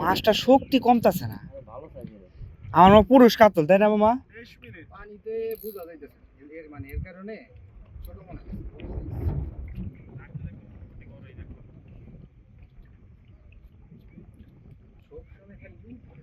মাছটা শক্তি কমতাছে না। আমার পুরুষ কাতল, তাই না মামা? পানিতে বোঝা যাইতেছে। মানে এর কারণে হয়। সবসময় খালি দুধ পড়ে।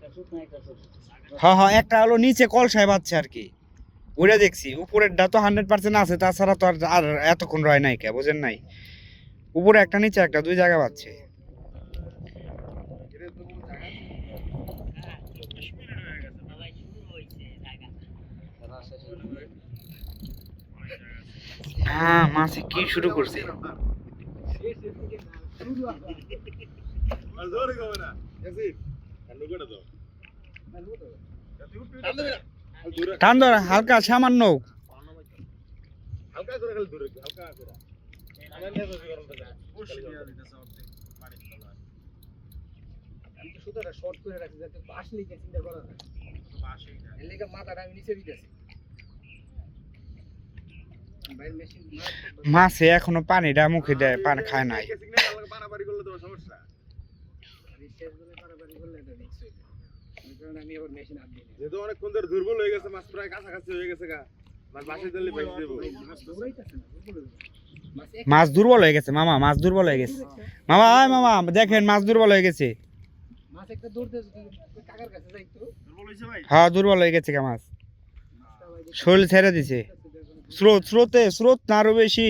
হ্যাঁ হ্যাঁ একটা হলো নিচে কলসায় বাজছে আর কি। ওইটা দেখছি। উপরেরটা তো হান্ড্রেড পার্সেন্ট আছে, তাছাড়া তো আর এতক্ষণ রয় নাই কে, বুঝেন নাই? উপরে একটা নিচে একটা, দুই জায়গা নেই। হ্যাঁ মাছে কি শুরু করছে? জোরে না? টান ধর হালকা সামান্য। হালকা করে দূরে হালকা করে। সুতোটা শর্ট করে রাখছি যাতে চিন্তা করা যায়। এর লেগে মাথাটা আমি নিচে দিতেছি। মাছে এখনও পানিটা মুখে দেয় পান খায় নাই। সমস্যা। আমি আবার মেশিন আপ দিই যেহেতু অনেকক্ষণ ধরে দুর্বল হয়ে গেছে মাছ প্রায় কাছাকাছি হয়ে গেছে গা। মাছ বাসে দিলে দেবো মাছ দুর্বল হয়ে গেছে। মামা মাছ দুর্বল হয়ে গেছে। মামা আয় মামা দেখেন মাছ দুর্বল হয়ে গেছে। মাছ একটা দৌড়তে যদি কাকার কাছে যাইতো দুর্বল হ্যাঁ দুর্বল হয়ে গেছে কে মাছ। শরীর ছেড়ে দিছে। স্রোত স্রোতে স্রোত না আরও বেশি।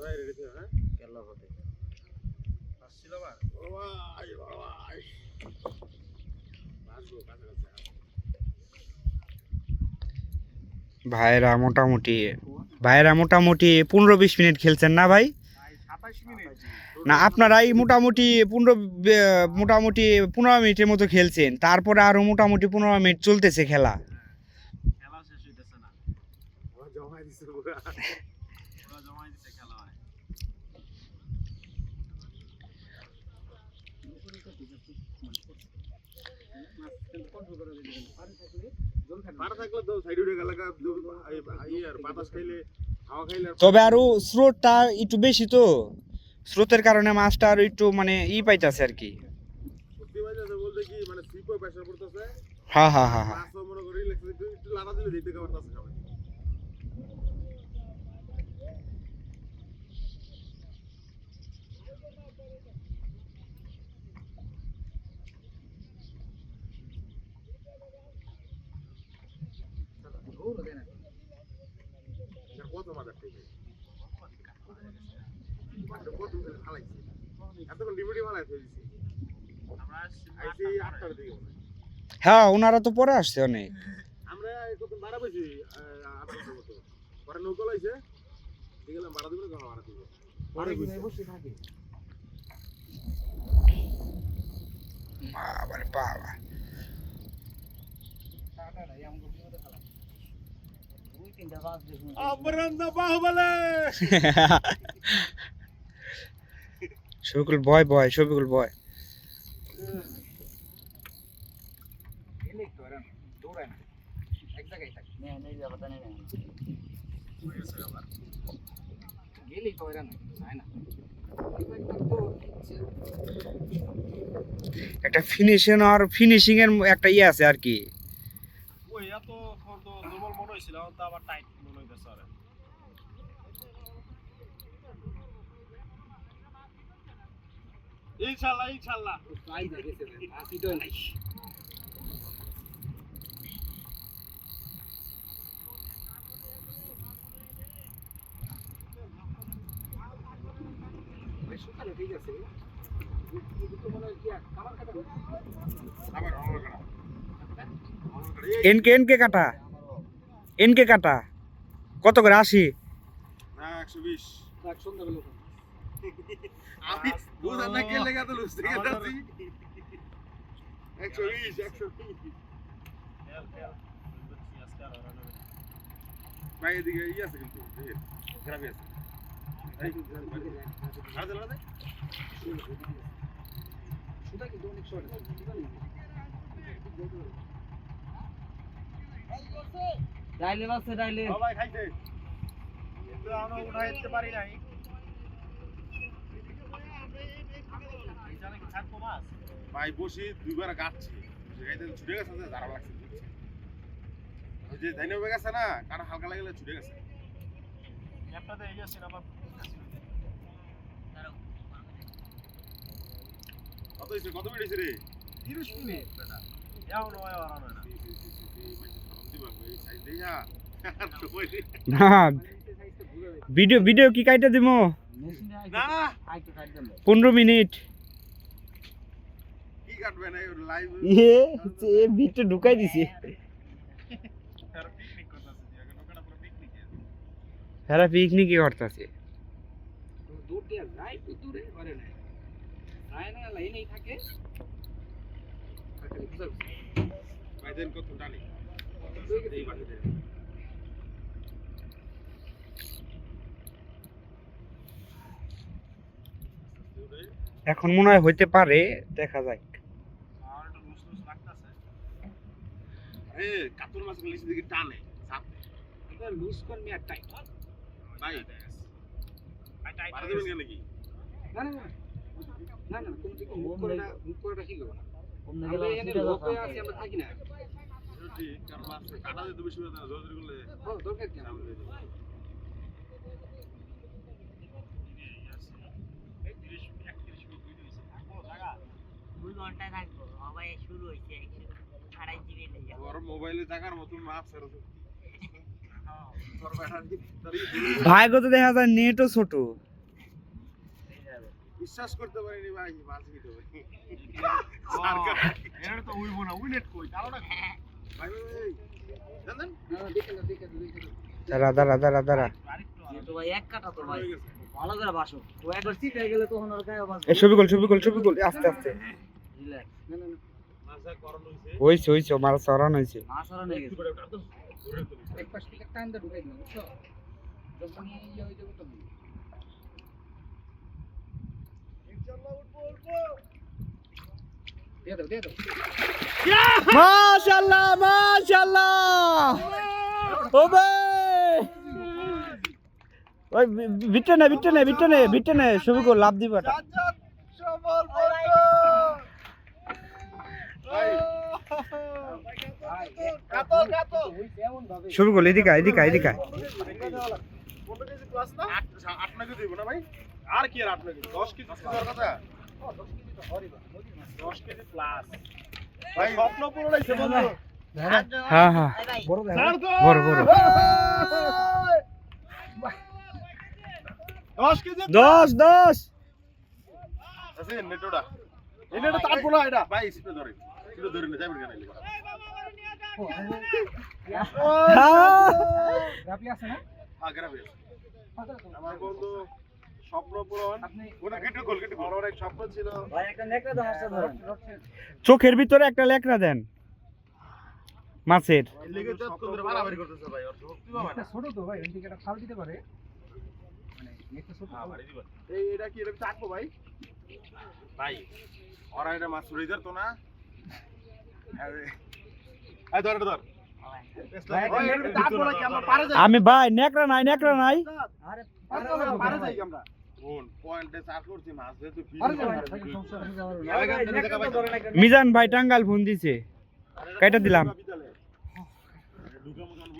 হ্যাঁ আসছিল আবার ভাইরা মোটামুটি ভাইরা মোটামুটি পনেরো বিশ মিনিট খেলছেন না ভাই? ভাই 27 মিনিট না আপনারাই মোটামুটি পনেরো মোটামুটি পনেরো মিনিটের মতো খেলছেন তারপরে আরও মোটামুটি পনেরো মিনিট চলতেছে খেলা খেলা শেষ হইতেছে না ওরা জমাই দিছে পুরা ওরা জমাই দিছে খেলা হয় পাড়া থাকলে তো সাইড উঠে গেলে এই আর বাতাস খাইলে হাওয়া খাইলে আর তবে আরও স্রোতটা একটু বেশি তো। স্রোতের কারণে মাছটা আরও একটু মানে ই পাইতাছে আর কি। মানে হ্যাঁ হ্যাঁ হ্যাঁ হ্যাঁ মাছও মনে করি রিল্যাক্স একটু একটু লাড়া দিলে দেখতে কেমন আছে সবাই এটা কত মাছ একটা একটা বোট উঠে ফালাইছে এতক্ষণ ডিভিডি ফালাই থই দিছে আইছে এই আটটার দিকে মনে হয়। হ্যাঁ ওনারা তো পরে আসছে অনেক। আমরা কত ভাড়া পাইছি আটটার মতো। পরে নৌকা লাইছে দেখলাম ভাড়া দিবে না ভাড়া দিবে পরে বুঝছে বাবারে বাবা দুই তিনটা বাস দেখুন অমরন্দ বাহুবলে শফিকুল বয় বয় শফিকুল বয় এলে একটু এরা দৌড়ায় না এক জায়গায় থাকে নেই নেই ব্যাপারটা নেই না গেলেই তো এরা না না একটা ফিনিশিং আর ফিনিশিং এর একটা ইয়ে আছে আর কি। ওই এত দুর্বল মনে তো আবার টাইট মনে হইতেছে আরে। ইনশাআল্লাহ ইনশাআল্লাহ প্রায় দেখেছে আসিটাও নাই ঠিক আছে কিন্তু মনে হয় কি আর খাবার খাটা আবার অমর করা অমর করা এই এনকে এনকে কাটা। এনকে কাটা। কত করে? আশি? না 120 রাখ সন্ধ্যাবেলা ওখানে। আমি বুঝা না কে লেগা তো লুজ থেকে যাচ্ছি 120 120 ভাই এদিকে ই আছে কিন্তু দেখেন আছে। ডাইলে বাসে ডাইলে সবাই খাইছে কিন্তু আমরা উঠাইতে পারি নাই ভাই বসি দুইবার কাটছি ছুটে গেছে দাঁড়া লাগছে ওই যে হয়ে গেছে না কাটা হালকা লাগলে ছুটে গেছে। কত হয়েছে কত মিনিট হয়েছে রে? তিরিশ মিনিট। না ভিডিও ভিডিও কি কাইটা দিমো মেশিনে না। আইতে কাট দেন পনেরো মিনিট। ইয়ে এ ভিডিও ঢুকাই দিছে। সারা পিকনিকই করতেছে দূর দিয়ে যায় তো দূরে করে না থাকে। আর কত এই এখন মনে হয় হইতে পারে দেখা যাক। আর একটু লুজ লুজ এ কাতল মাছগুলো দিকে টানে লুজ কর মিয়া টাইট। ভাই। পারে দেবেন কেন কি না না। না না না মুখ করে না মুখ করে রাখি গো না আমরা এখানে লোক হয়ে আছি আমরা থাকি না। এটা ঠিক কারণ মাছ কাটা যেতে বেশি হবে না জোর জোর করলে দরকার কি দাম দুই ঘন্টায় থাকব সবাই শুরু হয়েছে আড়াই জিবি ওর মোবাইলে মাছ আর ভাইগো তো দেখা যায় নেটও ছোট। বিশ্বাস করতে পারিনি ভাই মাছ কি দেবে এটা তো উইবো না উইনেট কই? কারণ ভাই ভাই ভাই জানেন? না দেখে না দেখে দেখে দাঁড়া দাঁড়া দাঁড়া দাঁড়া। তো ভাই এক কাটা তো ভাই। ভালো করে বাসো। ও একবার সিট হয়ে গেলে তখন ওর গায়ে বাস এ ছবিগুল ছবিগুল ছবিগুল। আস্তে আস্তে। রিল্যাক্স না না না। মাছ করণ হইছে। হইছে হইছে মারা সরান হইছে। মাছ আর নেই গেছে। এক পাশ থেকে টান দে ঢুকাই দিলাম বুঝছ? যখন ইয়ে হয়ে যাবে তখন দিয়ে দাও দিয়ে দাও মাশাআল্লাহ। মাশাআল্লাহ ও ভাই ওই বিটে নে বিটে নে বিটে নে বিটে নে ছবিগুল লাভ দিব এটা। ভাবে ছবিগুল এদিকে এদিকে এদিকে আর কি আর আট কেজি দশ কেজি কথা? দশ কেজি প্লাস ভাই স্বপ্ন পূরণ হয়েছে বন্ধু। হ্যাঁ হ্যাঁ। বড় বড় বড়। দশ কেজি দশ দশ। আছে নেটোটা। এই তার পোলা এটা। ভাই ধরে। ধরে না যাবেন কেন আছে না? আমার বন্ধু স্বপ্ন পূরণ। অনেক স্বপ্ন ছিল। চোখের ভিতরে একটা লেকড়া দেন। মাছের। ভাই ওর শক্তি পাবে ছোট তো ভাই একটা খাল দিতে পারে। একটা ছোট মারি দিবা। এই এটা কি এরকম চাটবো ভাই? ভাই ওরা এটা মাছ ছুড়ে ধরতো না। ধর ধর। আমি ভাই নেকড়া নাই নেকড়া নাই। আরে পারে যাই আমরা। মিজান ভাই টাঙ্গাল ফোন দিছে। কাইটা দিলাম?